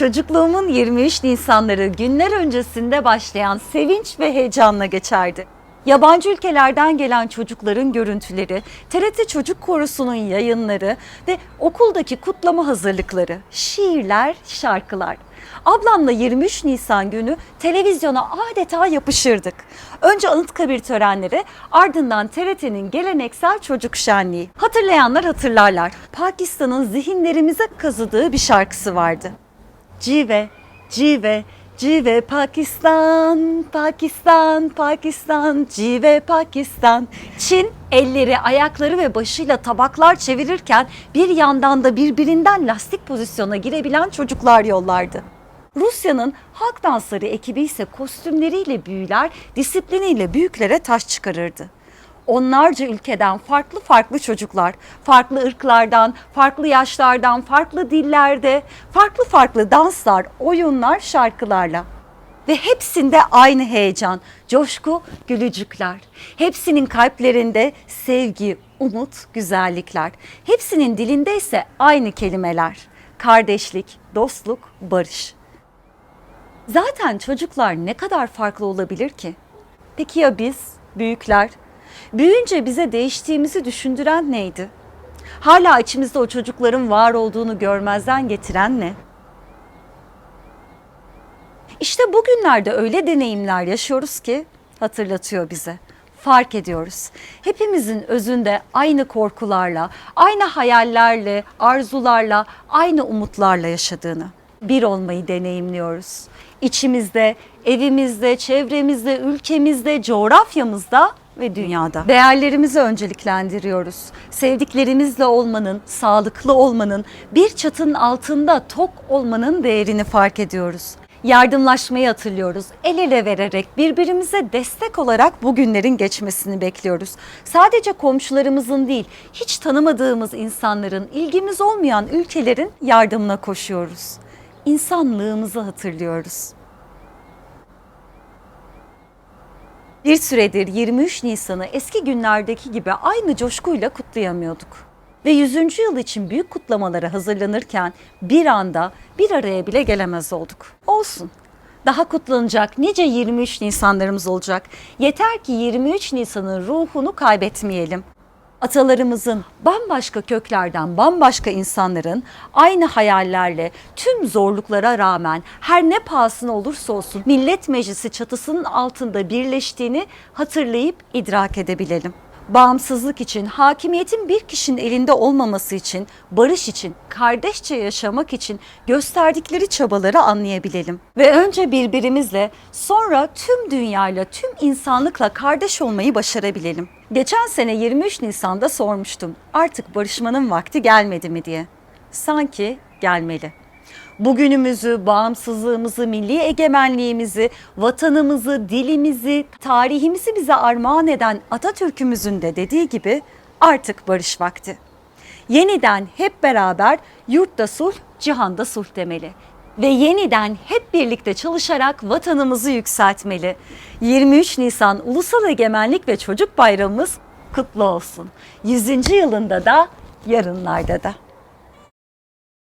Çocukluğumun 23 Nisanları günler öncesinde başlayan sevinç ve heyecanla geçerdi. Yabancı ülkelerden gelen çocukların görüntüleri, TRT Çocuk Korosu'nun yayınları ve okuldaki kutlama hazırlıkları, şiirler, şarkılar. Ablamla 23 Nisan günü televizyona adeta yapışırdık. Önce Anıtkabir törenleri, ardından TRT'nin geleneksel çocuk şenliği. Hatırlayanlar hatırlarlar. Pakistan'ın zihinlerimize kazıdığı bir şarkısı vardı. Cive, cive, cive Pakistan, Pakistan, Pakistan, cive Pakistan. Çin elleri, ayakları ve başıyla tabaklar çevirirken bir yandan da birbirinden lastik pozisyona girebilen çocuklar yollardı. Rusya'nın halk dansları ekibi ise kostümleriyle büyüler, disipliniyle büyüklere taş çıkarırdı onlarca ülkeden farklı farklı çocuklar, farklı ırklardan, farklı yaşlardan, farklı dillerde, farklı farklı danslar, oyunlar, şarkılarla. Ve hepsinde aynı heyecan, coşku, gülücükler. Hepsinin kalplerinde sevgi, umut, güzellikler. Hepsinin dilinde ise aynı kelimeler. Kardeşlik, dostluk, barış. Zaten çocuklar ne kadar farklı olabilir ki? Peki ya biz, büyükler? Büyüyünce bize değiştiğimizi düşündüren neydi? Hala içimizde o çocukların var olduğunu görmezden getiren ne? İşte bugünlerde öyle deneyimler yaşıyoruz ki hatırlatıyor bize. Fark ediyoruz. Hepimizin özünde aynı korkularla, aynı hayallerle, arzularla, aynı umutlarla yaşadığını. Bir olmayı deneyimliyoruz. İçimizde, evimizde, çevremizde, ülkemizde, coğrafyamızda ve dünyada. Değerlerimizi önceliklendiriyoruz. Sevdiklerimizle olmanın, sağlıklı olmanın, bir çatının altında tok olmanın değerini fark ediyoruz. Yardımlaşmayı hatırlıyoruz. El ele vererek birbirimize destek olarak bu günlerin geçmesini bekliyoruz. Sadece komşularımızın değil, hiç tanımadığımız insanların, ilgimiz olmayan ülkelerin yardımına koşuyoruz. İnsanlığımızı hatırlıyoruz. Bir süredir 23 Nisan'ı eski günlerdeki gibi aynı coşkuyla kutlayamıyorduk. Ve 100. yıl için büyük kutlamalara hazırlanırken bir anda bir araya bile gelemez olduk. Olsun. Daha kutlanacak nice 23 Nisanlarımız olacak. Yeter ki 23 Nisan'ın ruhunu kaybetmeyelim atalarımızın bambaşka köklerden bambaşka insanların aynı hayallerle tüm zorluklara rağmen her ne pahasına olursa olsun Millet Meclisi çatısının altında birleştiğini hatırlayıp idrak edebilelim. Bağımsızlık için, hakimiyetin bir kişinin elinde olmaması için, barış için, kardeşçe yaşamak için gösterdikleri çabaları anlayabilelim. Ve önce birbirimizle, sonra tüm dünyayla, tüm insanlıkla kardeş olmayı başarabilelim. Geçen sene 23 Nisan'da sormuştum. Artık barışmanın vakti gelmedi mi diye. Sanki gelmeli. Bugünümüzü, bağımsızlığımızı, milli egemenliğimizi, vatanımızı, dilimizi, tarihimizi bize armağan eden Atatürk'ümüzün de dediği gibi artık barış vakti. Yeniden hep beraber yurtta sulh, cihanda sulh demeli ve yeniden hep birlikte çalışarak vatanımızı yükseltmeli. 23 Nisan Ulusal Egemenlik ve Çocuk Bayramımız kutlu olsun. 100. yılında da yarınlarda da.